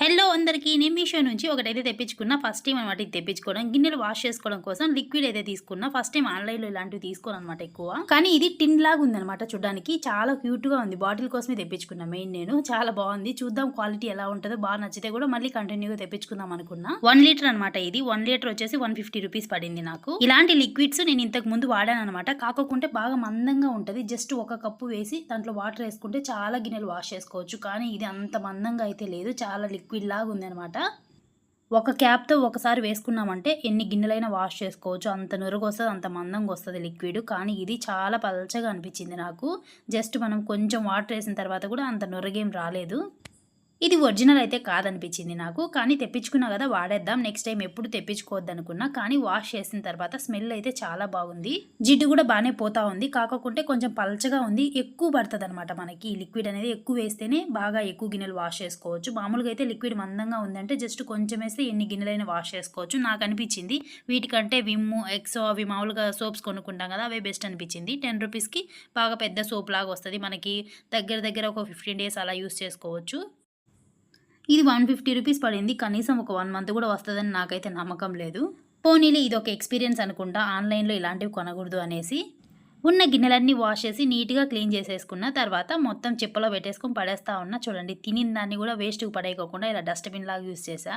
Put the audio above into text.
Hello అందరికీ నేను మీషో నుంచి ఒకటైతే తెప్పించుకున్నా ఫస్ట్ టైం అనమాట ఇది తెప్పించుకోవడం. గిన్నెలు వాష్ చేసుకోవడం కోసం లిక్విడ్ అయితే తీసుకున్నా ఫస్ట్ టైం ఆన్లైన్లో ఇలాంటివి తీసుకోను అనమాట ఎక్కువ. కానీ ఇది టిన్ లాగా ఉందన్నమాట చూడడానికి. చాలా క్యూట్గా ఉంది. బాటిల్ కోసమే తెప్పించుకున్నా మెయిన్ నేను. చాలా బాగుంది. చూద్దాం క్వాలిటీ ఎలా ఉంటుందో. బాగా నచ్చితే కూడా మళ్ళీ కంటిన్యూగా తెప్పించుకుందాం అనుకున్నా. వన్ లీటర్ అనమాట ఇది. వన్ లీటర్ వచ్చేసి వన్ ఫిఫ్టీ రూపీస్ పడింది నాకు. ఇలాంటి లిక్విడ్స్ నేను ఇంతకు ముందు వాడాను అనమాట కాకుంటే బాగా మందంగా ఉంటుంది. జస్ట్ ఒక కప్పు వేసి దాంట్లో వాటర్ వేసుకుంటే చాలా గిన్నెలు వాష్ చేసుకోవచ్చు. కానీ ఇది అంత మందంగా అయితే లేదు. చాలా లిక్విడ్ లిక్విడ్ లాగా ఉందన్నమాట. ఒక క్యాప్తో ఒకసారి వేసుకున్నామంటే ఎన్ని గిన్నెలైనా వాష్ చేసుకోవచ్చు. అంత నురుగు వస్తుంది అంత మందంగా వస్తుంది లిక్విడ్ కానీ ఇది చాలా పలచగా అనిపించింది నాకు. జస్ట్ మనం కొంచెం వాటర్ వేసిన తర్వాత కూడా అంత నురగేం రాలేదు. ఇది ఒరిజినల్ అయితే కాదనిపించింది నాకు కానీ తెప్పించుకున్నా కదా వాడేద్దాం నెక్స్ట్ టైం ఎప్పుడు తెప్పించుకోవద్దు అనుకున్నా కానీ వాష్ చేసిన తర్వాత స్మెల్ అయితే చాలా బాగుంది. జిడ్డు కూడా బాగానే పోతా ఉంది. కాకుంటే కొంచెం పలచగా ఉంది. ఎక్కువ పడుతుంది అనమాట మనకి. లిక్విడ్ అనేది ఎక్కువ వేస్తేనే బాగా ఎక్కువ గిన్నెలు వాష్ చేసుకోవచ్చు. మామూలుగా అయితే లిక్విడ్ మందంగా ఉందంటే జస్ట్ కొంచెం వేస్తే ఎన్ని గిన్నెలైనా వాష్ చేసుకోవచ్చు. నాకు అనిపించింది. వీటికంటే విమ్ము ఎక్సో అవి మామూలుగా సోప్స్ కొనుక్కుంటాం కదా అవే బెస్ట్ అనిపించింది. టెన్ రూపీస్కి బాగా పెద్ద సోప్ లాగా వస్తుంది. మనకి దగ్గర దగ్గర ఒక ఫిఫ్టీన్ డేస్ అలా యూస్ చేసుకోవచ్చు. ఇది వన్ ఫిఫ్టీ రూపీస్ పడింది. కనీసం ఒక వన్ మంత్ కూడా వస్తుందని నాకైతే నమ్మకం లేదు. పోనీలే ఇది ఒక ఎక్స్పీరియన్స్ అనుకుంటా. ఆన్లైన్లో ఇలాంటివి కొనకూడదు అనేసి ఉన్న గిన్నెలన్నీ వాష్ చేసి నీట్గా క్లీన్ చేసేసుకున్న తర్వాత మొత్తం చిప్పలో పెట్టేసుకొని పడేస్తా ఉన్నా. చూడండి తినిన దాన్ని కూడా వేస్ట్కి పడేయకోకుండా ఇలా డస్ట్బిన్ లాగా యూస్ చేసా.